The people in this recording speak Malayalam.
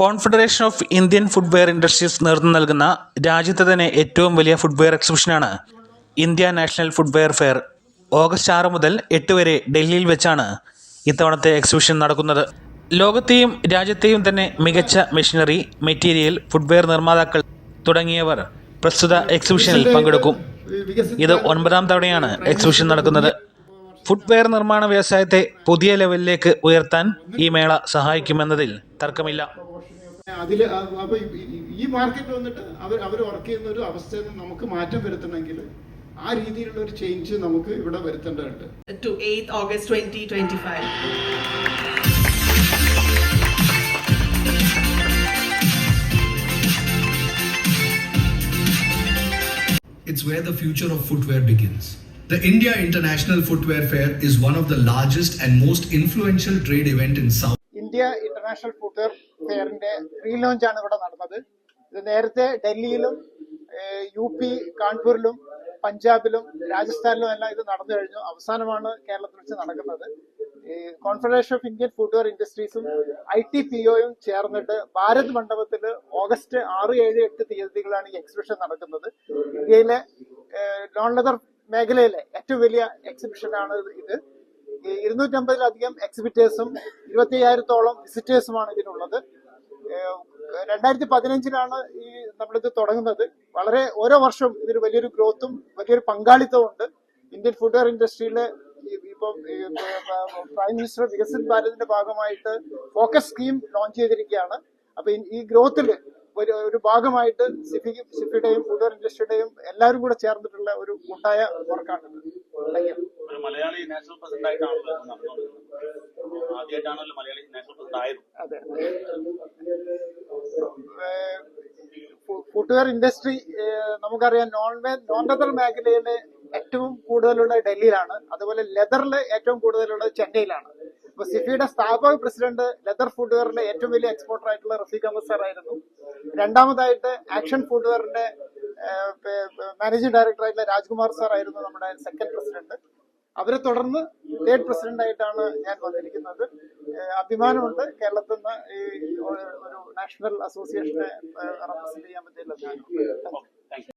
Confederation of Indian footwear industries നേതൃത്വം നൽകുന്ന രാജ്യത്തെ തന്നെ ഏറ്റവും വലിയ footwear എക്സിബിഷനാണ് India national footwear fair. August ആറ് മുതൽ എട്ട് വരെ ഡൽഹിയിൽ വെച്ചാണ് ഇത്തവണത്തെ എക്സിബിഷൻ നടക്കുന്നത്. ലോകത്തെയും രാജ്യത്തെയും തന്നെ മികച്ച മെഷീനറി മെറ്റീരിയൽ ഫുട്വെയർ നിർമ്മാതാക്കൾ തുടങ്ങിയവർ പ്രസ്തുത എക്സിബിഷനിൽ പങ്കെടുക്കും. ഇത് ഒൻപതാം തവണയാണ് എക്സിബിഷൻ നടക്കുന്നത്. ഫുട്വെയർ നിർമ്മാണ വ്യവസായത്തെ പുതിയ ലെവലിലേക്ക് ഉയർത്താൻ ഈ മേള സഹായിക്കുമെന്നതിൽ തർക്കമില്ല. അതിൽ അപ്പൊ ഈ- മാർക്കറ്റ് വന്നിട്ട് അവർ അവർ വർക്ക് ചെയ്യുന്ന ഒരു അവസ്ഥയിൽ നിന്ന് നമുക്ക് മാറ്റം വരുത്തണമെങ്കിൽ ആ രീതിയിലുള്ള ഒരു ചേഞ്ച് നമുക്ക് ഇവിടെ വരുത്തേണ്ടതുണ്ട് to 8th August 2025. It's where the future of footwear begins. The India International Footwear Fair is one of the largest and most influential trade event in South India international footwear ഫെയറിന്റെ relaunch ആണ് ഇവിടെ നടന്നത്. ഇത് നേരത്തെ ഡൽഹിയിലും യു പി കാൺപൂരിലും പഞ്ചാബിലും രാജസ്ഥാനിലും എല്ലാം ഇത് നടന്നു കഴിഞ്ഞു. അവസാനമാണ് കേരളത്തിൽ വെച്ച് നടക്കുന്നത്. ഈ കോൺഫെഡറേഷൻ ഓഫ് ഇന്ത്യൻ ഫുട്വെയർ ഇൻഡസ്ട്രീസും ഐ ടി പി ഒയും ചേർന്നിട്ട് ഭാരത് മണ്ഡപത്തിൽ ഓഗസ്റ്റ് ആറ് ഏഴ് എട്ട് തീയതികളാണ് ഈ എക്സിബിഷൻ നടക്കുന്നത്. ഇന്ത്യയിലെ നോൺ ലെതർ മേഖലയിലെ ഏറ്റവും വലിയ എക്സിബിഷനാണ് ഇത്. ഇരുന്നൂറ്റമ്പതിലധികം എക്സിബിറ്റേഴ്സും ഇരുപത്തി അയ്യായിരത്തോളം വിസിറ്റേഴ്സുമാണ് ഇതിനുള്ളത്. രണ്ടായിരത്തി പതിനഞ്ചിലാണ് ഈ നമ്മളിത് തുടങ്ങുന്നത്. വളരെ ഓരോ വർഷവും ഇതിന് വലിയൊരു ഗ്രോത്തും വലിയൊരു പങ്കാളിത്തവും ഉണ്ട്. ഇന്ത്യൻ ഫുഡ്വെയർ ഇൻഡസ്ട്രിയിലെ ഇപ്പം പ്രൈം മിനിസ്റ്റർ വികസിത് ഭാരതിന്റെ ഭാഗമായിട്ട് ഫോക്കസ് സ്കീം ലോഞ്ച് ചെയ്തിരിക്കുകയാണ്. അപ്പൊ ഈ- ഗ്രോത്തിൽ ഒരു ഒരു ഭാഗമായിട്ട് സിഫി സിഫിയുടെയും ഫുഡ്വെയർ ഇൻഡസ്ട്രിയുടെയും എല്ലാവരും കൂടെ ചേർന്നിട്ടുള്ള ഒരു കൂട്ടായ വർക്കാണ് thank you Malayali national president ആയിട്ടാണല്ലോ നടന്നുകൊണ്ടിരുന്നത്. ആദ്യമായിട്ടാണല്ലോ മലയാളി നാഷണൽ പ്രസിഡന്റ് ആയത്. അതെ. ഇൻഡസ്ട്രി നമുക്കറിയാം നോൺ നോൺ ലെതർ മേഖലയിൽ ഏറ്റവും കൂടുതലുള്ള ഡൽഹിയിലാണ്. അതുപോലെ ലെതറിൽ ഏറ്റവും കൂടുതലുള്ളത് ചെന്നൈയിലാണ്. അപ്പൊ സിഫിയുടെ സ്ഥാപക പ്രസിഡന്റ് ലെതർ ഫുഡ്വെയറിന്റെ ഏറ്റവും വലിയ എക്സ്പോർട്ടർ ആയിട്ടുള്ള റഫീഖ് അഹമ്മദ് സാർ ആയിരുന്നു. രണ്ടാമതായിട്ട് ആക്ഷൻ ഫുഡ്വെയറിന്റെ മാനേജിംഗ് ഡയറക്ടർ ആയിട്ടുള്ള രാജ്കുമാർ സാർ ആയിരുന്നു നമ്മുടെ സെക്കൻഡ് പ്രസിഡന്റ് അവരെ തുടർന്ന് സ്റ്റേറ്റ് പ്രസിഡന്റ് ആയിട്ടാണ് ഞാൻ വന്നിരിക്കുന്നത്. അഭിമാനമുണ്ട്. കേരളത്തിൽ നിന്ന് ഈ ഒരു നാഷണൽ അസോസിയേഷനെ റെപ്രസെന്റ് ചെയ്യാൻ പറ്റിയില്ല